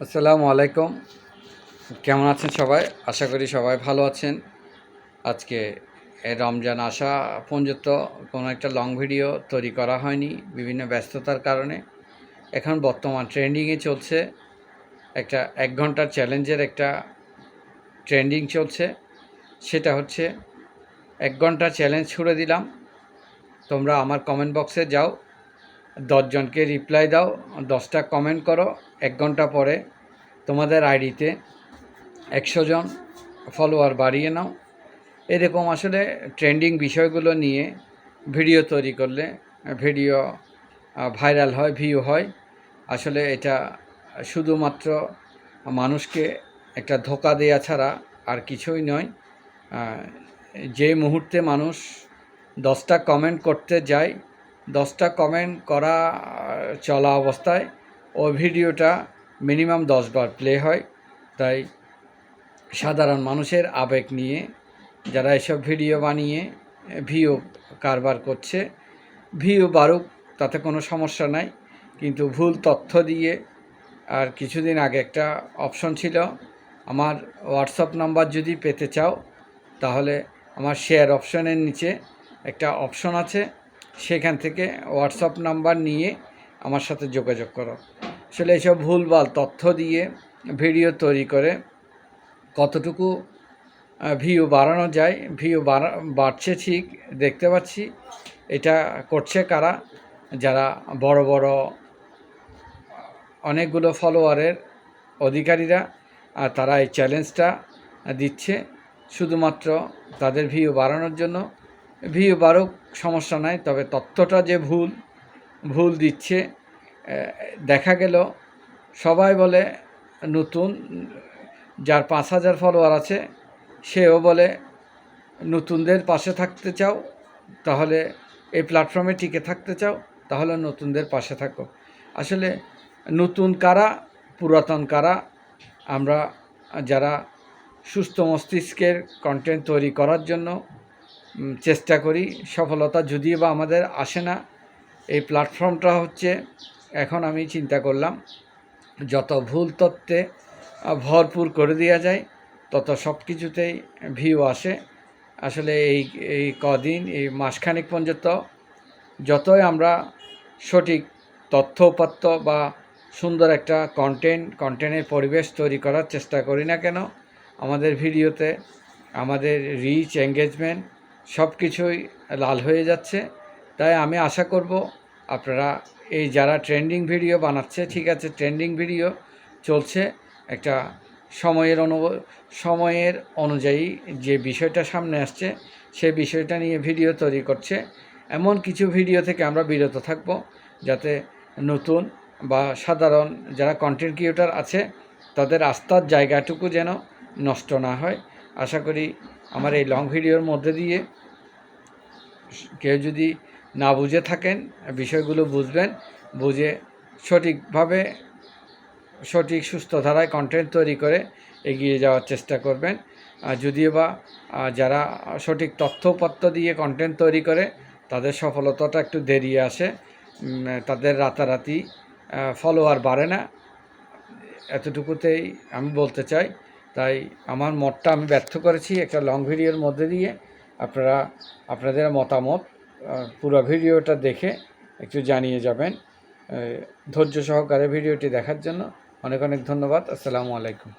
আসসালামু আলাইকুম। কেমন আছেন সবাই? আশা করি সবাই ভালো আছেন। আজকে রমজান আসা পর্যন্ত কোনো একটা লং ভিডিও তৈরি করা হয়নি, বিভিন্ন ব্যস্ততার কারণে। এখন বর্তমান ট্রেন্ডিংয়ে চলছে। একটা এক ঘণ্টার চ্যালেঞ্জের একটা ট্রেন্ডিং চলছে। সেটা হচ্ছে, এক ঘণ্টা চ্যালেঞ্জ ছুড়ে দিলাম। তোমরা আমার কমেন্ট বক্সে যাও, দশজনকে রিপ্লাই দাও, দশটা কমেন্ট করো। এক ঘণ্টা পরে তোমাদের আইডিতে একশো জন ফলোয়ার বাড়িয়ে নাও। এরকম আসলে ট্রেন্ডিং বিষয়গুলো নিয়ে ভিডিও তৈরি করলে ভিডিও ভাইরাল হয় ভিউ হয়। আসলে এটা শুধুমাত্র মানুষকে একটা ধোকা দেয়া ছাড়া আর কিছুই নয়। যে মুহূর্তে মানুষ দশটা কমেন্ট করতে যায়, দশটা কমেন্ট করা চলা অবস্থায় ভিডিওটা মিনিমাম দশবার প্লে হয়। তাই সাধারণ মানুষের আবেগ নিয়ে যারা এসব ভিডিও বানিয়ে ভিউ কারবার করছে, ভিউ বাড়ুক, তাতে কোনো সমস্যা নাই। কিন্তু ভুল তথ্য দিয়ে আর কিছুদিন আগে একটা অপশন ছিল, আমার হোয়াটসঅ্যাপ নাম্বার যদি পেতে চাও, তাহলে আমার শেয়ার অপশনের নিচে একটা অপশন আছে। সেখান থেকে হোয়াটসঅ্যাপ নাম্বার নিয়ে আমার সাথে যোগাযোগ করো। আসলে এইসব ভুলভাল তথ্য দিয়ে ভিডিও তৈরি করে কতটুকু ভিউ বাড়ানো যায় ভিউ বাড়া, বাড়ছে ঠিক দেখতে পাচ্ছি। এটা করছে কারা? যারা বড় বড়, অনেকগুলো ফলোয়ারের অধিকারীরা, আর তারা এই চ্যালেঞ্জটা দিচ্ছে। শুধুমাত্র তাদের ভিউ বাড়ানোর জন্য। ভিউ বাড়ুক, সমস্যা নাই, তবে তথ্যটা যে ভুল ভুল দিচ্ছে দেখা গেল, সবাই বলে নতুন, যার পাঁচ হাজার ফলোয়ার আছে, সেও বলে নতুনদের পাশে থাকতে চাও, তাহলে এই প্ল্যাটফর্মে টিকে থাকতে চাও, তাহলে নতুনদের পাশে থাকো। আসলে নতুন কারা, পুরাতন কারা, আমরা যারা সুস্থ মস্তিষ্কের কন্টেন্ট তৈরি করার জন্য চেষ্টা করি সফলতা, যদিও বা আমাদের আসে না, এই প্ল্যাটফর্মটা হচ্ছে এখন আমি চিন্তা করলাম, যত ভুল তত্ত্বে ভরপুর করে দেওয়া যায়, তত সব কিছুতেই ভিউ আসে। আসলে এই এই কদিন, এই মাসখানেক পর্যন্ত যতই আমরা সঠিক তথ্য উপাত্ত বা সুন্দর একটা কন্টেন্ট কন্টেন্টের পরিবেশ তৈরি করার চেষ্টা করি না কেন, আমাদের ভিডিওতে, আমাদের রিচ এঙ্গেজমেন্ট সব কিছুই লাল হয়ে যাচ্ছে। তাই আমি আশা করব আপনারা এই যারা ট্রেন্ডিং ভিডিও বানাচ্ছে, ঠিক আছে ট্রেন্ডিং ভিডিও চলছে, একটা সময়ের অনু, সময়ের অনুযায়ী যে বিষয়টা সামনে আসছে, সে বিষয়টা নিয়ে ভিডিও তৈরি করছে। এমন কিছু ভিডিও থেকে আমরা বিরত থাকব, যাতে নতুন বা সাধারণ যারা কন্টেন্ট ক্রিয়েটর আছে, তাদের আস্থার জায়গাটুকু যেন নষ্ট না হয়। আশা করি আমার এই লং ভিডিওর মধ্যে দিয়ে, কেউ যদি না বুঝে থাকেন, বিষয়গুলো বুঝবেন, বুঝে সঠিকভাবে সঠিক সুস্থ ধারায় কন্টেন্ট তৈরি করে এগিয়ে যাওয়ার চেষ্টা করবেন। যদিও বা যারা সঠিক তথ্যপত্র দিয়ে কন্টেন্ট তৈরি করে, তাদের সফলতাটা একটু দেরি আসে তাদের রাতারাতি ফলোয়ার বাড়ে না। এতটুকুতেই আমি বলতে চাই, তাই আমার মতটা আমি ব্যর্থ করেছি একটা লং ভিডিওর মধ্যে দিয়ে। আপনারা, আপনাদের মতামত পুরো ভিডিওটা দেখে একটু জানিয়ে যাবেন। ধৈর্য সহকারে ভিডিওটি দেখার জন্য অনেক অনেক ধন্যবাদ। আসসালামু আলাইকুম।